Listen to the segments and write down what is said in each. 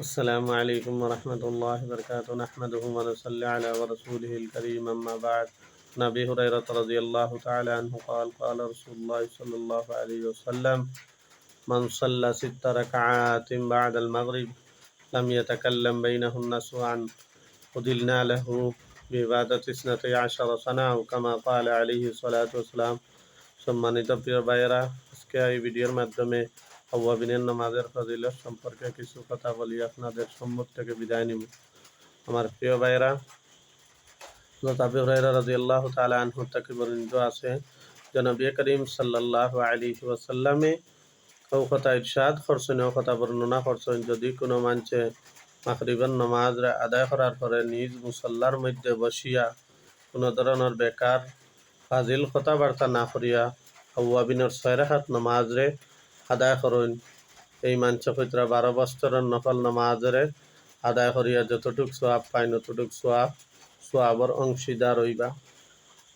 السلام عليكم ورحمة الله وبركاته نحمده ونصلي على ورسوله الكريم أما بعد عن أبي هريرة رضي الله تعالى عنه قال قال رسول الله صلى الله عليه وسلم من صلى ست ركعات بعد المغرب لم يتكلم بينهن سوءا قدلنا له بعبادة اثنتي عشر سنة أو كما قال عليه الصلاة والسلام সম্মানিত প্রিয় ভাইয়েরা আজকে এই ভিডিওর মাধ্যমে আউ্বাবিনের নামাজের ফজিলত সম্পর্কে কিছু কথা বলি, আপনাদের সম্মুখ থেকে বিদায় নিব। আমার প্রিয় ভাইয়েরা আবি হুরাইরা রাদিয়াল্লাহু তাআলা আনহু থেকে বর্ণিত আছে যে নবী করিম সাল্লাল্লাহু আলাইহি ওয়াসাল্লামে ও কথা ইরশাদ কথা বর্ণনা করছেন, যদি কোনো মানছে মাগরিবের নামাজ আদায় করার পরে নিজ মুসল্লার মধ্যে বসিয়া কোনো ধরনের বেকার, ফাজিল কথাবার্তা না করিয়া, আউয়াবিনের ছয় রাখাত নামাজরে আদায় করুন এই মাঞ্চ পৈত্রা বারো বছরের নফল নামাজরে আদায় করিয়া যতটুক সোয়াব পাই নতটুক সোয়াব সোয়াবর অংশীদার হইবা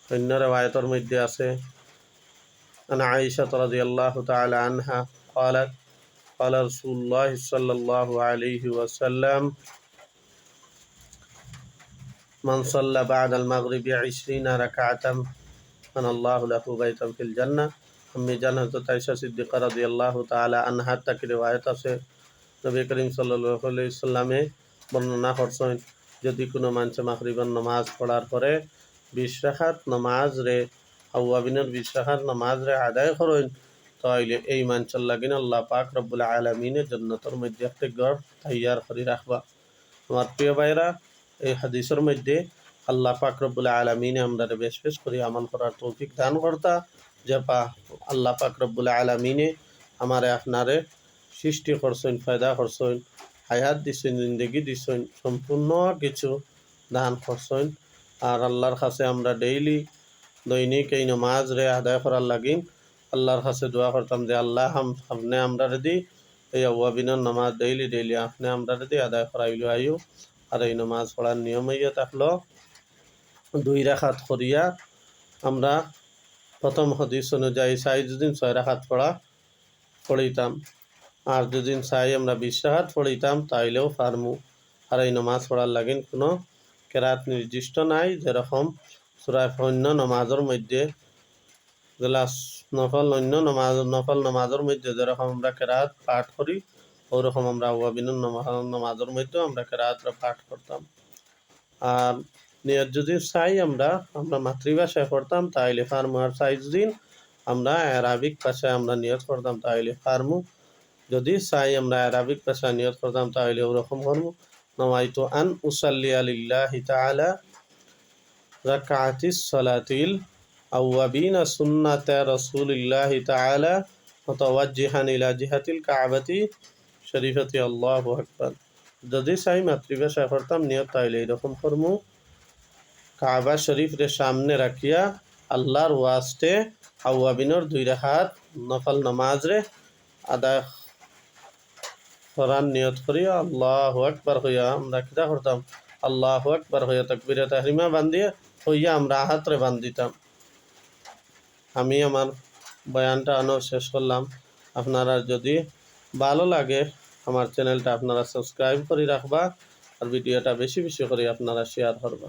অন্য রেওয়ায়তর মধ্যে আছে أنا عائشة رضي الله تعالى عنها قالت قال رسول الله صلى الله عليه وسلم من صلى بعد المغرب عشرين ركعة من الله له بيتا في الجنة আমি জান হজরত আয়সা সিদ্দিকা রাদি আল্লাহ তালা আনহার তাকে রেওয়ায়ত আছে। নবী করিম সাল্লামে বর্ণনা করছেন, যদি কোনো মানুষ মাকরিবান নামাজ পড়ার পরে বিশ রাখাত নামাজ রে আউয়াবিনের বিশ রাখাত নামাজ রে আদায় করেন তাইলে এই মাঞ্চল লাগিন আল্লাহ পাক রব্বুল আলমিনের জন্নতর মধ্যে একটি গড় তৈয়ার করে রাখবা। আমার প্রিয় ভাইরা এই হাদিসের মধ্যে আল্লাহ পাক রব্বুল আলমিনে আমরা বেশ বেশ করে আমল করার তৌফিক দান করতা। যে পা আল্লাহ পাক রব্বুল আলমিনে আমারে আপনারে সৃষ্টি করছেন, ফায়দা করছেন, হায়াত দিছেন, জিন্দগি দিছেন, সম্পূর্ণ কিছু দান করছেন। আর আল্লাহর কাছে আমরা ডেইলি দৈনিক এই নমাজ রে আদায় করার লাগিন আল্লাহর কাছে দোয়া করতাম যে, আল্লাহ আপনি আমরা রেদি এই আওয়াবিনের নামাজ ডেইলি ডেইলি আপনি আমরা রেদি আদায় করাইল আয়ু আর এই নমাজ পড়ার নিয়ম হইয়া থাকল দুই রাখাত করিয়া আমরা প্রথম হদিস অনুযায়ী চাই যদি ছয় রাখাত পড়া পড়িতাম। আর দুদিন চাই আমরা বিশ রাখাত পড়িতাম, তাইলেও পারমু আর এই নমাজ পড়ার লাগিন কোনো কেরাত নির্দিষ্ট নাই, যেরকম সুরায় অন্য নমাজের মধ্যে যেগুলা নফল, অন্য নমাজ, নফল নমাজের মধ্যে যেরকম আমরা কেরাত পাঠ করি, ওরকম আমরা ওয়াবিন নমাজের মধ্যেও আমরা কেরাত পাঠ করতাম। আর নিয়ত যদি চাই আমরা আমরা মাতৃভাষায় পড়তাম, তাইলে ফার্মু আর সাইজ দিন। আমরা অ্যারাবিক ভাষায় আমরা নিয়ত করতাম, তাইলে ফার্মু। যদি চাই আমরা অ্যারাবিক ভাষায় নিয়ত করতাম তাহলে ওরকম করব। নমাইতু আন উসাল্লি আলিল্লাহি তাআলা রাকাতিস সালাতিল আউয়াবিনা সুন্নাতা রাসূলিল্লাহি তাআলা মুতাওয়াজ্জিহান ইলা জিহাতিল কাবাতি শরীফতি আল্লাহু আকবার। যদি চাই মাতৃভাষায় করতাম নিয়ত তাইলে এরকম করব। কাবা শরীফের সামনে রাখিয়া আল্লাহর ওয়াস্তে আউয়াবিনর দুই রাহাত নফল নামাজ রে আদায় করার নিয়ত করিয়া আল্লাহ একবার হইয়া আমরা কিতা করতাম? আল্লাহ একবার হইয়া তকবিরে তাহরিমা বান্ধিয়া হইয়া আমরা হাতরে বান্ধিতাম। আমি আমার বয়ানটা আনো, শেষ করলাম। আপনারা যদি ভালো লাগে আমার চ্যানেলটা আপনারা সাবস্ক্রাইব করে রাখবা আর ভিডিওটা বেশি বেশি করে আপনারা শেয়ার করবা।